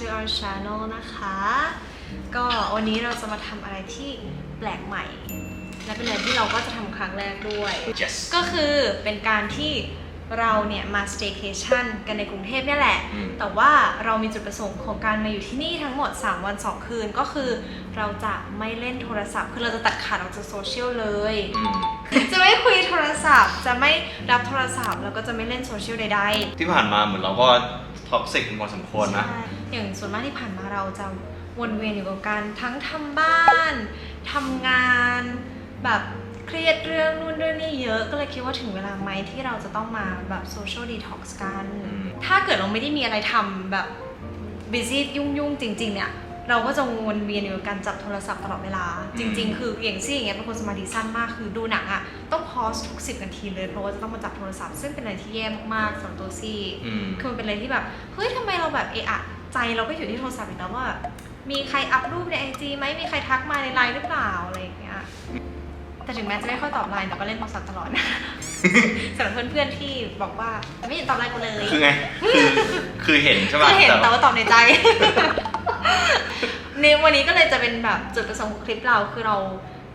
welcome back to our channel นะคะ ก็วันนี้เราจะมาทำอะไรที่แปลกใหม่ และเป็นอะไรที่เราก็จะทำครั้งแรกด้วย yes ก็คือเป็นการที่เราเนี่ยมา staycation กันในกรุงเทพเนี่ยแหละ อืม แต่ว่าเรามีจุดประสงค์ของการมาอยู่ที่นี่ทั้งหมด 3 วัน 2 คืนก็คือเราจะไม่เล่นโทรศัพท์ คือเราจะตัดขาดออกจากโซเชียลเลย อืมจะไม่คุยโทรศัพท์ จะไม่รับโทรศัพท์ แล้วก็จะไม่เล่นโซเชียลใด ๆ ที่ผ่านมาเหมือนเราก็ท็อกซิกกันพอสมควรนะ ใช่ อย่างส่วนมากที่ผ่านมาเราจะวนเวียนอยู่กับการทั้งทำบ้านทำงานแบบเครียดเรื่องนู่นเรื่องนี้เยอะก็เลยคิดว่าถึงเวลาไหมที่เราจะต้องมาแบบโซเชียลดีท็อกซ์กันอืมถ้าเกิดเราไม่ได้มีอะไรทำแบบบิซี่ยุ่งๆ จริง ๆ เนี่ยเราก็จะวนเวียนอยู่กับการจับโทรศัพท์ตลอดเวลา จริง ๆ คืออย่างซี่อย่างเงี้ยเป็นคนสมาธิสั้นมากคือดูหนังอะต้องพอสทุก10นาทีเลยเพราะว่าจะต้องมาจับโทรศัพท์ซึ่งเป็นอะไรที่แย่มากๆสำหรับตัวซี่อืมคือมันเป็นอะไรที่แบบเฮ้ยทำไมเราแบบเอะอะ ใจเราก็อยู่ที่โทรศัพท์อีกแล้วว่าแบบมีใครอัพรูปในไอจีไหมมีใครทักมาในไลน์หรือเปล่าอะไรอย่างเงี้ยแต่ถึงแม้จะไม่ค่อยตอบไลน์แต่ก็เล่นโทรศัพท์ตลอดนะสำหรับเพื่อนๆที่บอกว่าไม่เห็นตอบไลน์กูเลย คือไง คือคือเห็นใช่ป่ะคือเห็นแต่แต่ว่าตอบในใจในวันนี้ก็เลยจะเป็นแบบจุดประสงค์ของคลิปเราคือเรา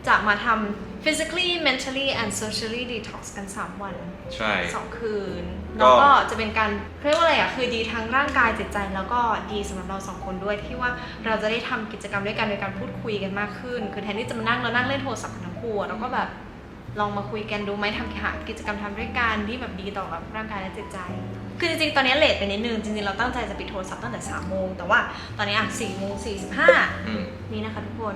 จะมาทำ physically mentally and socially detox กัน 3 วัน ใช่ สองคืน ก็ แล้วก็จะเป็นการเรียกว่าอะไรอะ คือดีทั้งร่างกายจิตใจ แล้วก็ดีสำหรับเราสองคนด้วยที่ว่าเราจะได้ทำกิจกรรมด้วยกันโดยการพูดคุยกันมากขึ้น คือแทนที่จะมานั่งแล้วนั่งเล่นโทรศัพท์กันทั้งคู่อะเราก็แบบลองมาคุยกันดูไหมทำหากิจกรรมทำด้วยกันที่แบบดีต่อกับร่างกายและจิตใจ คือจริงๆ ตอนนี้เลทไปนิดนึง จริงๆ เราตั้งใจจะปิดโทรศัพท์ตั้งแต่3โมง แต่ว่าตอนนี้อะ4โมง45อืมนี่นะคะทุกคน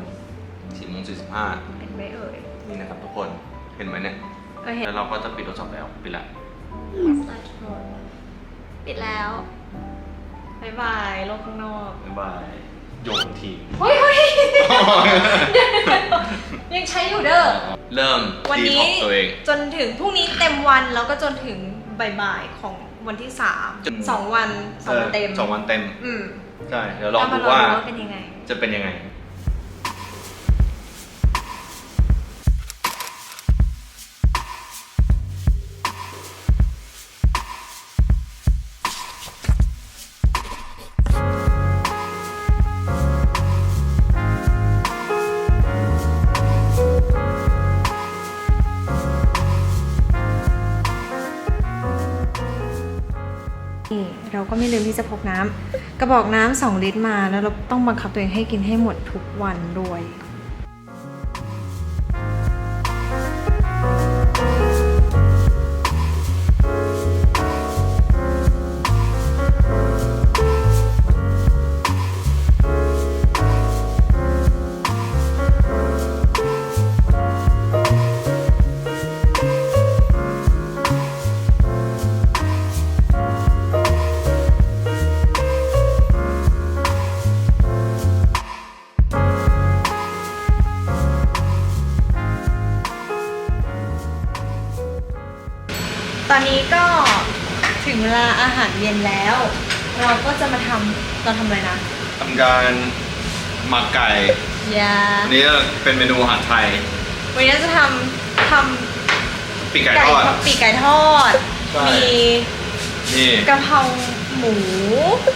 สี่โมงสี่สิบห้าเห็น ไหมเอ่ย นี่นะครับทุกคนเห็นไหมเนี่ยเออเห็นแล้วเราก็จะปิดโทรศัพท์แล้วปิดละ ปิดแล้วบ๊ายบายโลกข้างนอกบ๊ายบายโยนทิ้งเฮ้ยเฮ้ยยังใช้อยู่เด้อ เริ่มวันดีนี้ท็อกตัวเอง จนถึงพรุ่งนี้เต็มวันแล้วก็จนถึงบ่ายๆของวันที่สามจน สองวันสองวันเต็มสองวันเต็ม อืมใช่เดี๋ยวลองแล้ดูมว่าว่าเป็นยังไง จะเป็นยังไง เราก็ไม่ลืมที่จะพกน้ำกระบอกน้ำสองลิตรมา แล้วเราต้องบังคับตัวเองให้กินให้หมดทุกวันด้วย หารเย็นแล้ว เราก็จะมาทำเราทำอะไรนะทำการหมักไก่ยาอันนี้เป็นเมนูอาหารไทยวันนี้เราจะทำทำปีกไก่ทอด ปีกไก่ทอด ใช่ มีนี่กะเพราหมู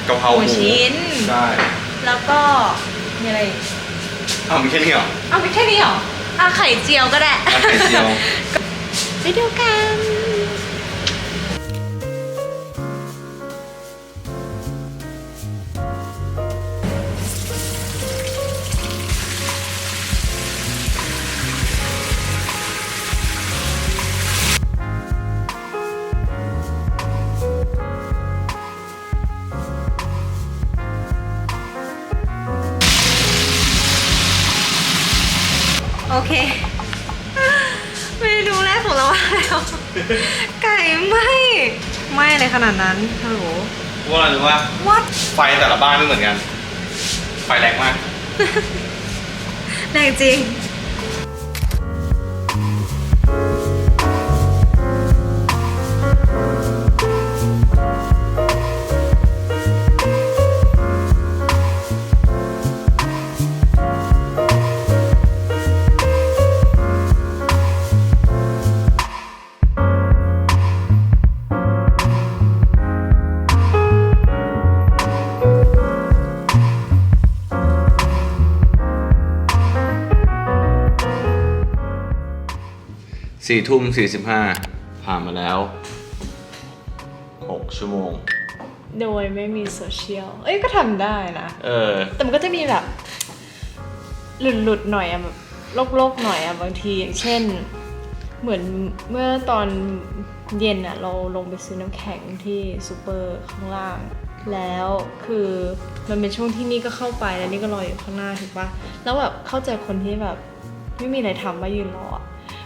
กะเพราหมูชิ้น ใช่แล้วก็มีอะไรอีกอ้าวมีแค่นี้เหรอ เอามีแค่นี้เหรออะไข่เจียวก็ได้ อะไข่เจียว ไปดูกัน เคเมนูแรกของเรามาแล้วไก่ไหม่ไหม่อะไรขนาดนั้นฮัลโหลว่าอะไรรู้ว่า what ไฟแต่ละบ้านไม่เหมือนกัน ไฟแรงมาก แรงจริง สี่ทุ่มสี่สิบห้าผ่านมาแล้วหกชั่วโมง โดยไม่มีโซเชียล เอ้ยก็ทำได้นะ เออ แต่มันก็จะมีแบบ หลุดหลุดๆหน่อยอะแบบโลกๆหน่อยอะบางทีอย่างเช่น เหมือนเมื่อตอนเย็นอะเราลงไปซื้อน้ำแข็งที่ซูเปอร์ข้างล่าง แล้วคือมันเป็นช่วงที่นี่ก็เข้าไปแล้วนี่ก็รออยู่ข้างหน้าถูกปะแล้วแบบเข้าใจคนที่แบบ ไม่มีอะไรทำมายืนรออะ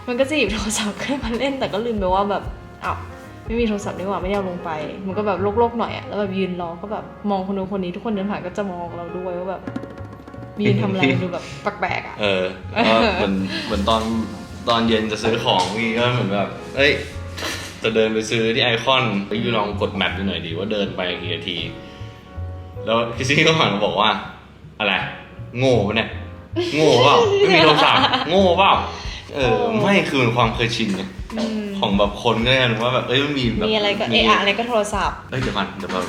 มันก็จะหยิบโทรศัพท์ขึ้นมาเล่นแต่ก็ลืมไปว่าแบบอ้าวไม่มีโทรศัพท์นี่หว่าไม่ได้เอาลงไป มันก็แบบโลกๆหน่อยอะแล้วแบบยืนรอก็แบบมองคนนู้นคนนี้ทุกคนเดินผ่านก็จะมองเราด้วยว่าแบบยืนทำอะไรดูแบบแปลกๆอะเออก็เหมือนเหมือนตอนตอนเย็นจะซื้อของนี่ก็เหมือนแบบเอ้ยจะเดินไปซื้อที่ไอคอนไปยูลองกดแมปดูหน่อยดีว่าเดินไปกี่นาที แล้วพี่ซี่ก็หันมาบอกว่า อะไร โง่ปะเนี่ย โง่เปล่าไม่มีโทรศัพท์โง่เปล่า เออไม่คือมันความเคยชินไงอืมของแบบคนก็ได้ว่าแบบเอ้ยมันมีแบบมีอะไรก็เอะอะอะไรก็โทรศัพท์เอ้ยเดี๋ยวก่อนเดี๋ยวเรา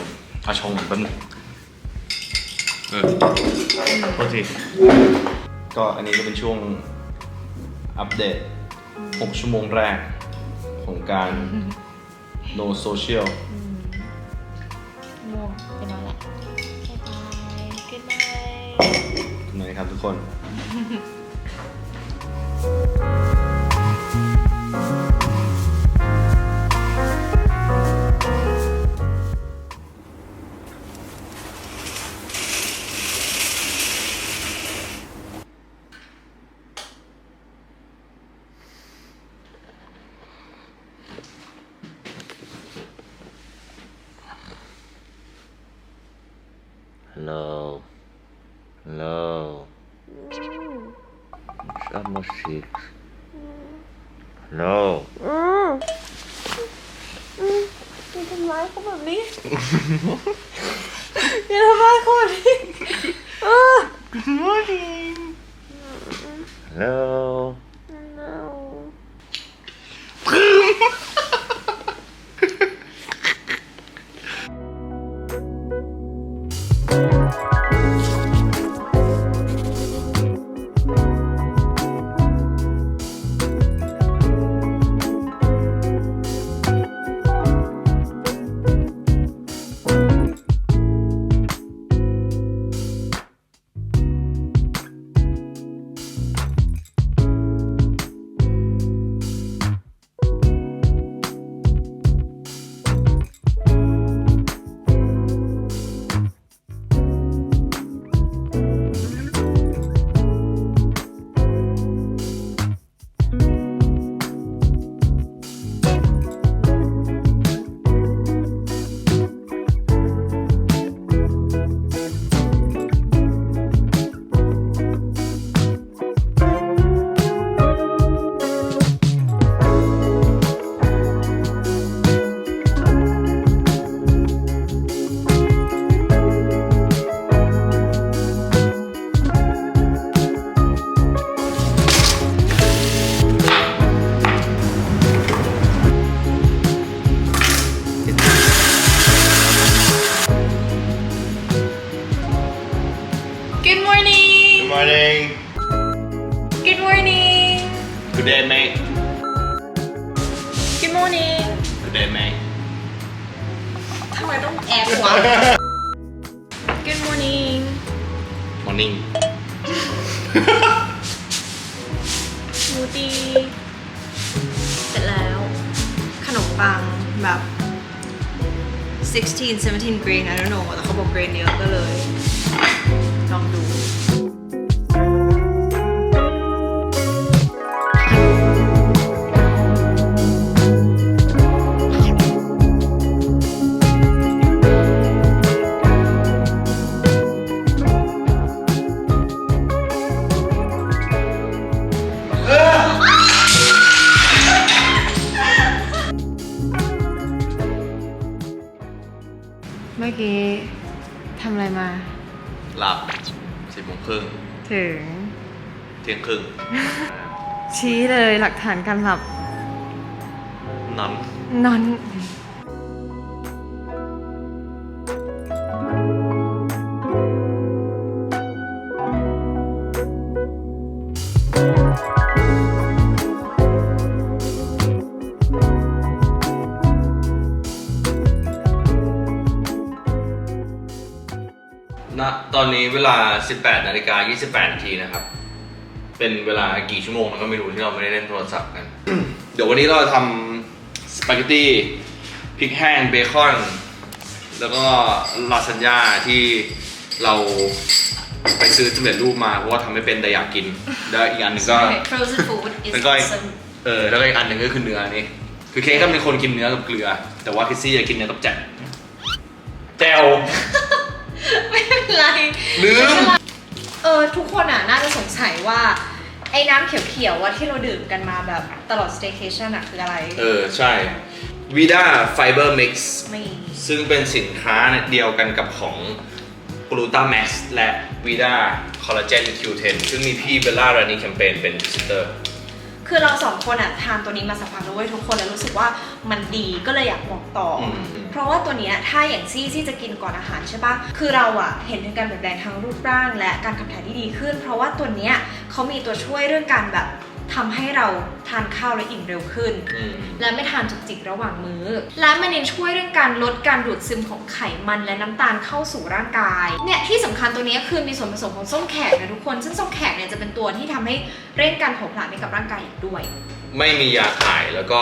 เอาชงก่อนแป๊บนึงเออโทษทีก็อันนี้ก็เป็นช่วงอัปเดต 6 ชั่วโมงแรกของการ no social ง่วงไปนอนละบ๊ายบาย good night นะครับทุกคน Thank you. Shut my cheeks. Hello. อย่าทำร้ายเขาแบบนี้ อย่าทำร้ายเขาแบบนี้ Hello. Good morning Good morning Good morning Good day mate Good morning Good day mate ทำไมต้องแอบวะ Good morning Morning สมูทตี้เสร็จแล้ว ขนมปังแบบ 16 17 grain I don't know แต่เขาบอก grain เยอะก็เลย ลองดู เลยหลักฐานการหลับนอนนอนตอนนี้เวลา 18นาฬิกา28นาทีนะครับ เป็นเวลากี่ชั่วโมงแล้วก็ไม่รู้ที่เราไม่ได้เล่นโทรศัพท์กัน เดี๋ยววันนี้เราจะทำสปาเกตตี้พริกแห้งเบคอน แล้วก็ลาซานญ่าที่เราไปซื้อสำเร็จรูปมาเพราะว่าทำไม่เป็นแต่อยากกิน แล้วอีกอันหนึงก็ frozen food is แล้วก็อีก awesome เออแล้วก็อีกอันหนึ่งก็คือเนื้อนี่คือเค้กก็เป็นคนกินเนื้อกับเกลือ แต่ว่าคิสซี่จะกินเนื้อกับแจ่วแจ่ว ไม่เป็นไรลืมเเออทุกคนอะน่าจะสงสัยว่า ไอ้น้ำเขียวๆว่าที่เราดื่มกันมาแบบตลอด staycation อะคืออะไร เออ ใช่ Vida Fiber Mix ไม่ ซึ่งเป็นสินค้าเดียวกันกับของ Glutamax และ Vida Collagen Q10 ซึ่งมีพี่เบลล่ารานีแคมเปญเป็นพิซเตอร์ คือเราสองคนอะทานตัวนี้มาสักพักแล้วเว้ยทุกคนแล้วรู้สึกว่ามันดีก็เลยอยากบอกต่ออม เพราะว่าตัวเนี้ยถ้าอย่างซี่ซี่จะกินก่อนอาหารใช่ปะคือเราอะเห็นถึงการเปลี่ยนแปลงทางรูปร่าง และการขับถ่ายที่ดีขึ้น เพราะว่าตัวเนี้ยเขามีตัวช่วยเรื่องการแบบ ทำให้เราทานข้าวและอิ่มเร็วขึ้น อืม และไม่ทานจุกจิกระหว่างมื้อ และมันยังช่วยเรื่องการลดการดูดซึมของไขมันและน้ำตาลเข้าสู่ร่างกาย เนี่ยที่สำคัญตัวนี้คือมีส่วนผสมของส้มแขกนะทุกคน ซึ่งส้มแขกเนี่ยจะเป็นตัวที่ทำให้เร่งการเผาผลาญให้กับร่างกายอีกด้วย ไม่มียาถ่ายแล้วก็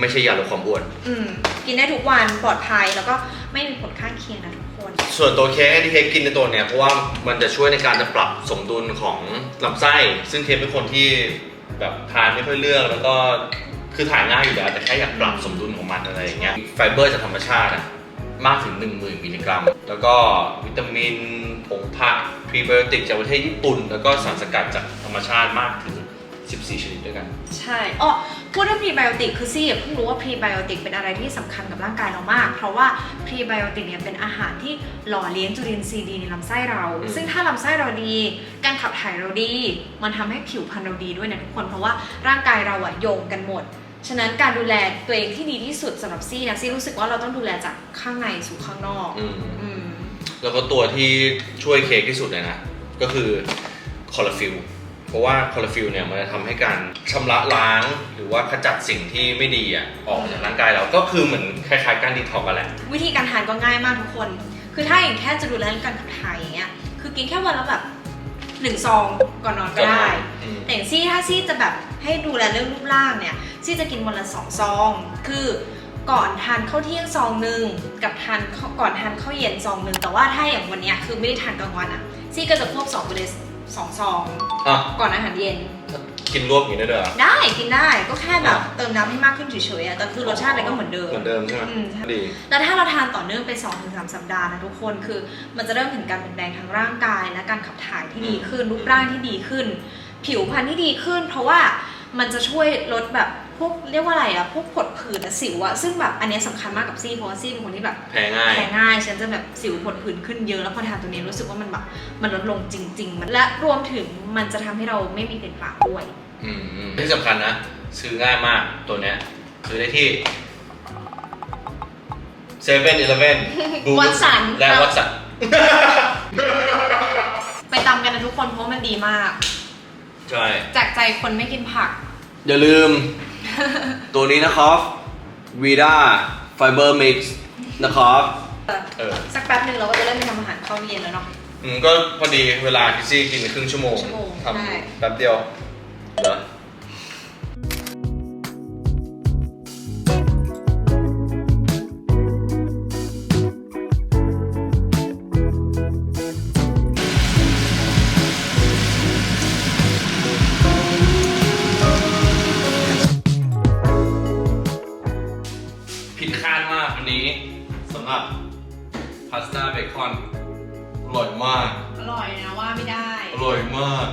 ไม่ใช่ยาลดความอ้วน อืม กินได้ทุกวันปลอดภัยแล้วก็ไม่มีผลข้างเคียงนะทุกคน ส่วนตัวเค้กที่เค้กกินในตัวเนี้ยเพราะว่ามันจะช่วยในการจะปรับสมดุลของลำไส้ ซึ่งเค้กเป็นคนที่ แบบทานไม่ค่อยเลือกแล้วก็คือถ่ายง่ายอยู่แล้วแต่แค่อยากปรับสมดุลของมันอะไรอย่างเงี้ยไฟเบอร์จากธรรมชาติอะมากถึง 10,000 มิลลิกรัม แล้วก็วิตามิน ผงผักพรีไบโอติกจากประเทศญี่ปุ่น แล้วก็สารสกัดจากธรรมชาติมากถึง 14 ชนิดด้วยกัน ใช่อ๋อ พูดเรื่องพรีไบโอติกคือซี่เพิ่งรู้ว่าพรีไบโอติกเป็นอะไรที่สำคัญกับร่างกายเรามาก เพราะว่าพรีไบโอติกเนี่ยเป็นอาหารที่หล่อเลี้ยงจุลินทรีย์ดีในลำไส้เราอืมซึ่งถ้าลำไส้เราดี การขับถ่ายเราดี มันทำให้ผิวพรรณเราดีด้วยนะทุกคนเพราะว่าร่างกายเราอะโยงกันหมด ฉะนั้นการดูแลตัวเองที่ดีที่สุดสำหรับซี่นะซี่รู้สึกว่าเราต้องดูแลจากข้างในสู่ข้างนอกอืมอืมแล้วก็ตัวที่ช่วยเค้กที่สุดเลยนะก็คือคอลลาฟิล เพราะว่าคอลลาฟิลเนี่ยมันจะทำให้การชำระล้าง หรือว่าขจัดสิ่งที่ไม่ดีอะออกจากร่างกายเราก็คือเหมือนคล้ายๆการดีท็อกกันแหละ วิธีการทานก็ง่ายมากทุกคน คือถ้าอย่างแค่จะดูแลเรื่องการขับถ่ายอย่างเงี้ย คือกินแค่วันละแบบหนึ่งซองก่อนนอนก็ได้ อืม แต่อย่างซี่ถ้าซี่จะแบบให้ดูแลเรื่องรูปร่างเนี่ย ซี่จะกินวันละสองซอง คือก่อนทานข้าวเที่ยงซองหนึ่งกับทานข้าวก่อนทานข้าวเย็นซองหนึ่งแต่ว่าถ้าอย่างวันเนี้ยคือไม่ได้ทานกลางวันอะซี่ก็จะควบสองไปเลย สองซองอะก่อนอาหารเย็น กินรวบอย่างนี้ได้ด้วยเหรอ ได้กินได้ก็แค่แบบอ่าเติมน้ำให้มากขึ้นเฉยๆอะแต่คือรสชาติอะไรก็เหมือนเดิม เหมือนเดิมใช่ไหมอืมใช่ดี แล้วถ้าเราทานต่อเนื่องไป2อถึงสสัปดาห์นะทุกคนคือ มันจะเริ่มเห็นการเปลี่ยนแปลงทางร่างกาย และการขับถ่ายที่ดีขึ้น รูปร่างที่ดีขึ้น ผิวพรรณที่ดีขึ้น เพราะว่า มันจะช่วยลดแบบพวกเรียกว่าอะไรอะพวกผดผื่นและสิวอะซึ่งแบบอันเนี้ยสำคัญมากกับซี่เพราะว่าซี่เป็นคนที่แบบแพ้ง่าย แพ้ง่าย ฉันจะแบบสิวผดผื่นขึ้นเยอะแล้วพอทานตัวนี้รู้สึกว่ามันแบบมันลดลงจริง ๆ มันและรวมถึงมันจะทำให้เราไม่มีเป็นปากด้วย อืมอืมที่สำคัญนะ ซื้อง่ายมากตัวเนี้ยซื้อได้ที่เซเว่นอีเลฟเว่น Watson และครับวัตสัน ไปตำกันนะทุกคนเพราะมันดีมาก ใช่ จากใจคนไม่กินผัก อย่าลืม ตัวนี้นะครับ Vida Fiber Mix นะครับ เออ สักแป๊บหนึ่งเราก็จะเริ่มไปทำอาหารข้าวเย็นแล้วเนาะ อืมก็พอดีเวลาที่ซี่กินครึ่งชั่วโมงชั่วโมงทใช่ำแป๊บเดียวเหรอ ร่อยนะว่าไม่ได้ อร่อยมาก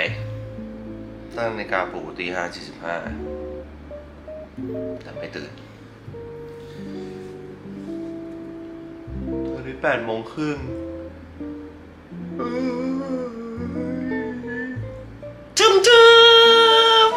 ตื่นสายตั้งนาฬิกาปลุกตีห้าสี่สิบห้าแต่ไม่ตื่นตอนนี้แปดโมงครึ่งจึมจึม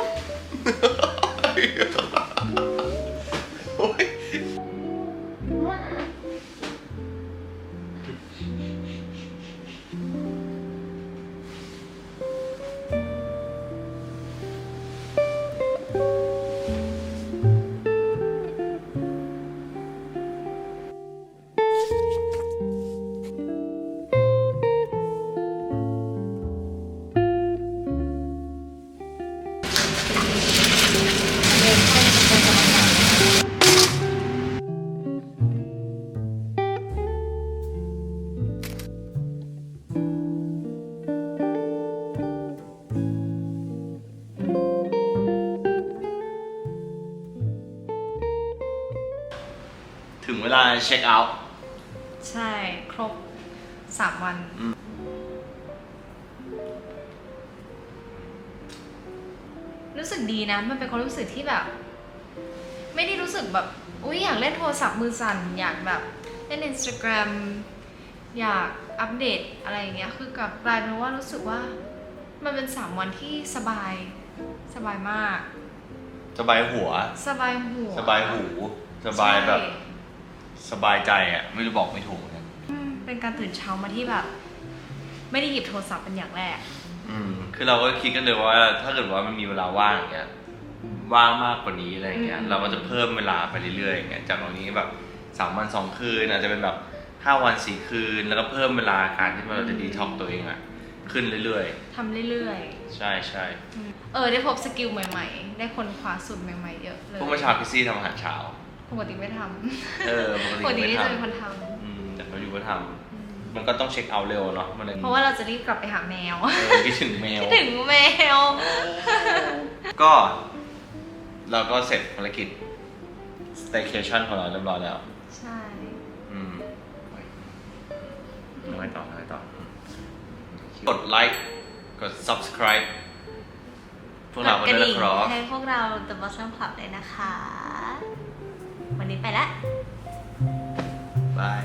ช็คเอาท์ใช่ครบสามวันอืมรู้สึกดีนะ มันเป็นความรู้สึกที่แบบ ไม่ได้รู้สึกแบบ อุ้ยอยากเล่นโทรศัพท์มือสั่น อยากแบบเล่น Instagram อยากอัปเดตอะไรอย่างเงี้ย คือกลับกลายเป็นว่ารู้สึกว่า มันเป็นสามวันที่สบายสบายมาก สบายหัว สบายหัว สบายหู สบายแบบ ใช่ สบายใจอะ ไม่รู้บอกไม่ถูกเหมือนกันอืมเป็นการตื่นเช้ามาที่แบบ ไม่ได้หยิบโทรศัพท์เป็นอย่างแรก อืม คือเราก็คิดกันเลยว่า ถ้าเกิดว่ามันมีเวลาว่างอย่างเงี้ยว่างมากกว่านี้อะไรอย่างเงี้ย อืม เราก็จะเพิ่มเวลาไปเรื่อยๆอย่างเงี้ยจากตรงนี้แบบสามวันสองคืนอาจจะเป็นแบบห้าวันสี่คืน แล้วก็เพิ่มเวลาการที่เราจะดีท็อกตัวเองอะ ขึ้นเรื่อยทำเรื่อยๆ ใช่ใช่ๆอืมเออได้พบสกิลใหม่ ๆ ได้คนคว้าสูตรใหม่ ๆ เยอะเลย พวกเมื่อเช้าพี่ซี่ทำอาหารเช้า ปกติไม่ทำเออปกติปกติไม่นี่ทำจะเป็นคนทอืมแต่เขาอยู่ก็ทำมันก็ต้องเช็คเอาท์เร็วเนาะมันเลยำเพราะว่าเราจะรีบกลับไปหาแมวเออคิดถึงแมว คิดถึงแมว ก็ เราก็เสร็จภารกิจ staycation ของเราเรียบร้อยแล้ว ใช่ อืมยังไงต่อยังไงต่อ กดไลค์ กด subscribe พวกเราก็กดกระได้ดิ่งนะครับ ให้พวกเรา The Bottom Club เลยนะคะ วันนี้ไปละ บาย